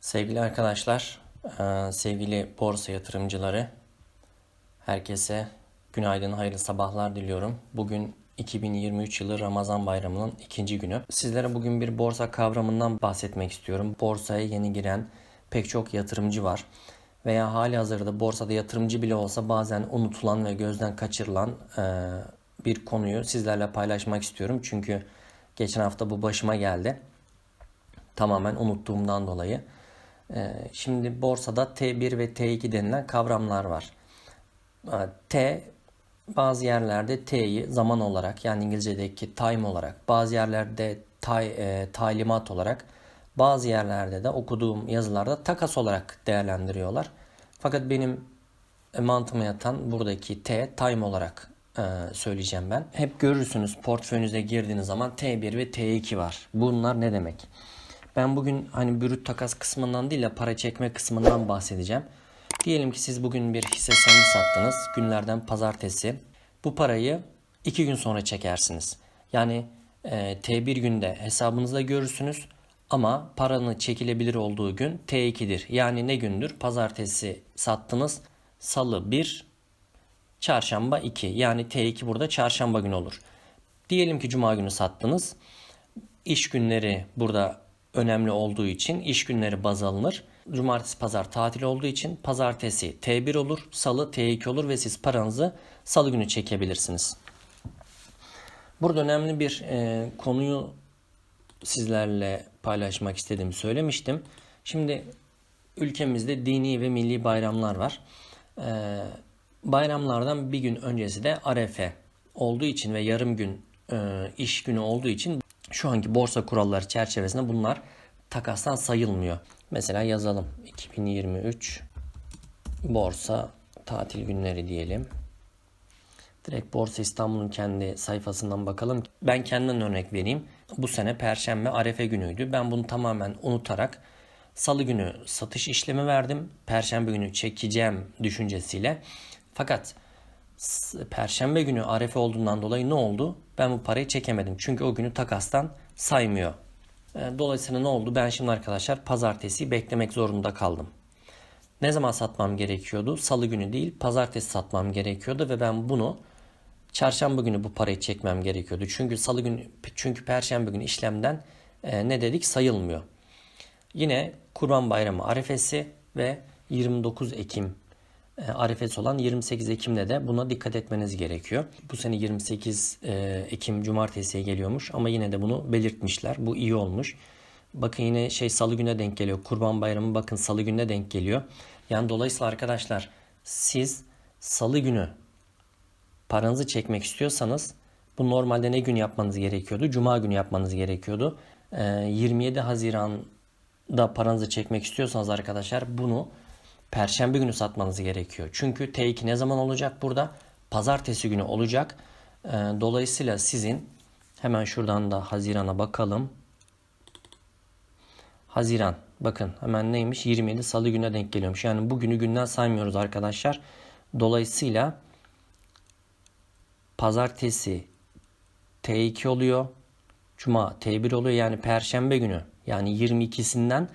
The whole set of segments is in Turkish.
Sevgili arkadaşlar, eee, sevgili borsa yatırımcıları, herkese günaydın, hayırlı sabahlar diliyorum. Bugün 2023 yılı Ramazan bayramının ikinci günü. Sizlere bugün bir borsa kavramından bahsetmek istiyorum. Borsaya yeni giren pek çok yatırımcı var. Veya hali hazırda borsada yatırımcı bile olsa bazen unutulan ve gözden kaçırılan eee, bir konuyu sizlerle paylaşmak istiyorum. Çünkü geçen hafta bu başıma geldi. Tamamen unuttuğumdan dolayı. Ee, Şimdi borsada T1 ve T2 denilen kavramlar var. Ee, T bazı yerlerde T'yi zaman olarak yani İngilizce'deki time olarak, bazı yerlerde tay, e, talimat olarak, bazı yerlerde de okuduğum yazılarda takas olarak değerlendiriyorlar. Fakat benim e, mantığıma yatan buradaki T time olarak söyleyeceğim ben. Hep görürsünüz portföyünüze girdiğiniz zaman T1 ve T2 var. Bunlar ne demek? Ben bugün hani brüt takas kısmından değil de para çekme kısmından bahsedeceğim. Diyelim ki siz bugün bir hisse senedi sattınız. Günlerden pazartesi. Bu parayı 2 gün sonra çekersiniz. Yani e, T1 günde hesabınızda görürsünüz. Ama paranın çekilebilir olduğu gün T2'dir. Yani ne gündür? Pazartesi sattınız. Salı 1, çarşamba 2. Yani T2 burada çarşamba günü olur. Diyelim ki cuma günü sattınız. İş günleri burada önemli olduğu için iş günleri baz alınır. Cumartesi pazar tatil olduğu için pazartesi T1 olur, salı T2 olur ve siz paranızı salı günü çekebilirsiniz. Burada önemli bir e, konuyu sizlerle paylaşmak istediğimi söylemiştim. Şimdi ülkemizde dini ve milli bayramlar var. E, bayramlardan bir gün öncesi de Arefe olduğu için ve yarım gün e, iş günü olduğu için şu anki borsa kuralları çerçevesinde bunlar takastan sayılmıyor. Mesela yazalım 2023 borsa tatil günleri diyelim. Direkt Borsa İstanbul'un kendi sayfasından bakalım. Ben kendimden örnek vereyim. Bu sene Perşembe Arefe günüydü. Ben bunu tamamen unutarak Salı günü satış işlemi verdim. Perşembe günü çekeceğim düşüncesiyle. Fakat Perşembe günü Arefe olduğundan dolayı ne oldu? Ben bu parayı çekemedim. Çünkü o günü takastan saymıyor. E, Dolayısıyla ne oldu? Ben şimdi arkadaşlar pazartesi beklemek zorunda kaldım. Ne zaman satmam gerekiyordu? Salı günü değil, pazartesi satmam gerekiyordu ve ben bunu çarşamba günü bu parayı çekmem gerekiyordu. Çünkü salı günü çünkü perşembe günü işlemden e, ne dedik sayılmıyor. Yine Kurban Bayramı arefesi ve 29 Ekim e, arefesi olan 28 Ekim'de de buna dikkat etmeniz gerekiyor. Bu sene 28 e, Ekim cumartesiye geliyormuş ama yine de bunu belirtmişler. Bu iyi olmuş. Bakın yine şey salı güne denk geliyor. Kurban Bayramı bakın salı gününe denk geliyor. Yani dolayısıyla arkadaşlar siz salı günü paranızı çekmek istiyorsanız bu normalde ne gün yapmanız gerekiyordu? Cuma günü yapmanız gerekiyordu. Ee, 27 Haziran'da paranızı çekmek istiyorsanız arkadaşlar bunu Perşembe günü satmanız gerekiyor. Çünkü T2 ne zaman olacak burada? Pazartesi günü olacak. Ee, dolayısıyla sizin hemen şuradan da Haziran'a bakalım. Haziran. Bakın hemen neymiş? 27 Salı gününe denk geliyormuş. Yani bugünü günden saymıyoruz arkadaşlar. Dolayısıyla Pazartesi T2 oluyor. Cuma T1 oluyor. Yani Perşembe günü yani 22'sinden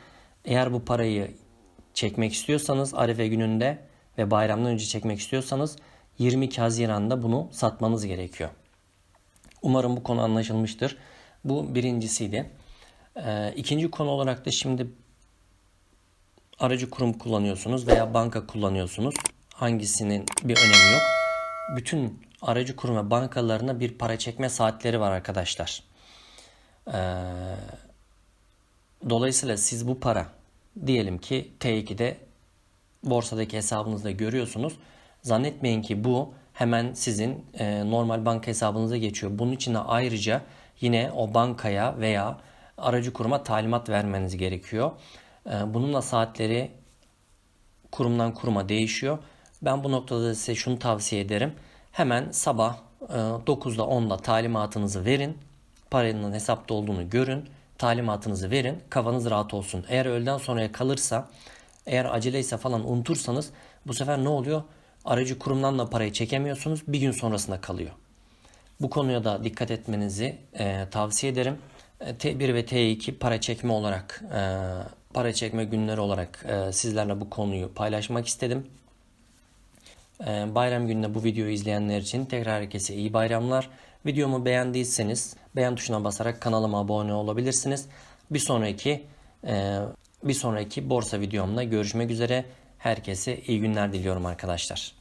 eğer bu parayı çekmek istiyorsanız Arefe gününde ve bayramdan önce çekmek istiyorsanız 22 Haziran'da bunu satmanız gerekiyor. Umarım bu konu anlaşılmıştır. Bu birincisiydi. Ee, ikinci konu olarak da şimdi aracı kurum kullanıyorsunuz veya banka kullanıyorsunuz. Hangisinin bir önemi yok. Bütün aracı kurum ve bankalarına bir para çekme saatleri var arkadaşlar. Ee, dolayısıyla siz bu para diyelim ki T2'de borsadaki hesabınızda görüyorsunuz. Zannetmeyin ki bu hemen sizin e, normal banka hesabınıza geçiyor. Bunun için de ayrıca yine o bankaya veya aracı kuruma talimat vermeniz gerekiyor. E, bununla saatleri kurumdan kuruma değişiyor. Ben bu noktada size şunu tavsiye ederim. Hemen sabah e, 9'da 10'da talimatınızı verin. Paranın hesapta olduğunu görün. Talimatınızı verin. Kafanız rahat olsun. Eğer öğleden sonraya kalırsa, eğer aceleyse falan unutursanız bu sefer ne oluyor? Aracı kurumdan da parayı çekemiyorsunuz. Bir gün sonrasında kalıyor. Bu konuya da dikkat etmenizi e, tavsiye ederim. E, T1 ve T2 para çekme olarak, e, para çekme günleri olarak e, sizlerle bu konuyu paylaşmak istedim. E, bayram gününe bu videoyu izleyenler için tekrar herkese iyi bayramlar. Videomu beğendiyseniz beğen tuşuna basarak kanalıma abone olabilirsiniz. Bir sonraki e, bir sonraki borsa videomda görüşmek üzere. Herkese iyi günler diliyorum arkadaşlar.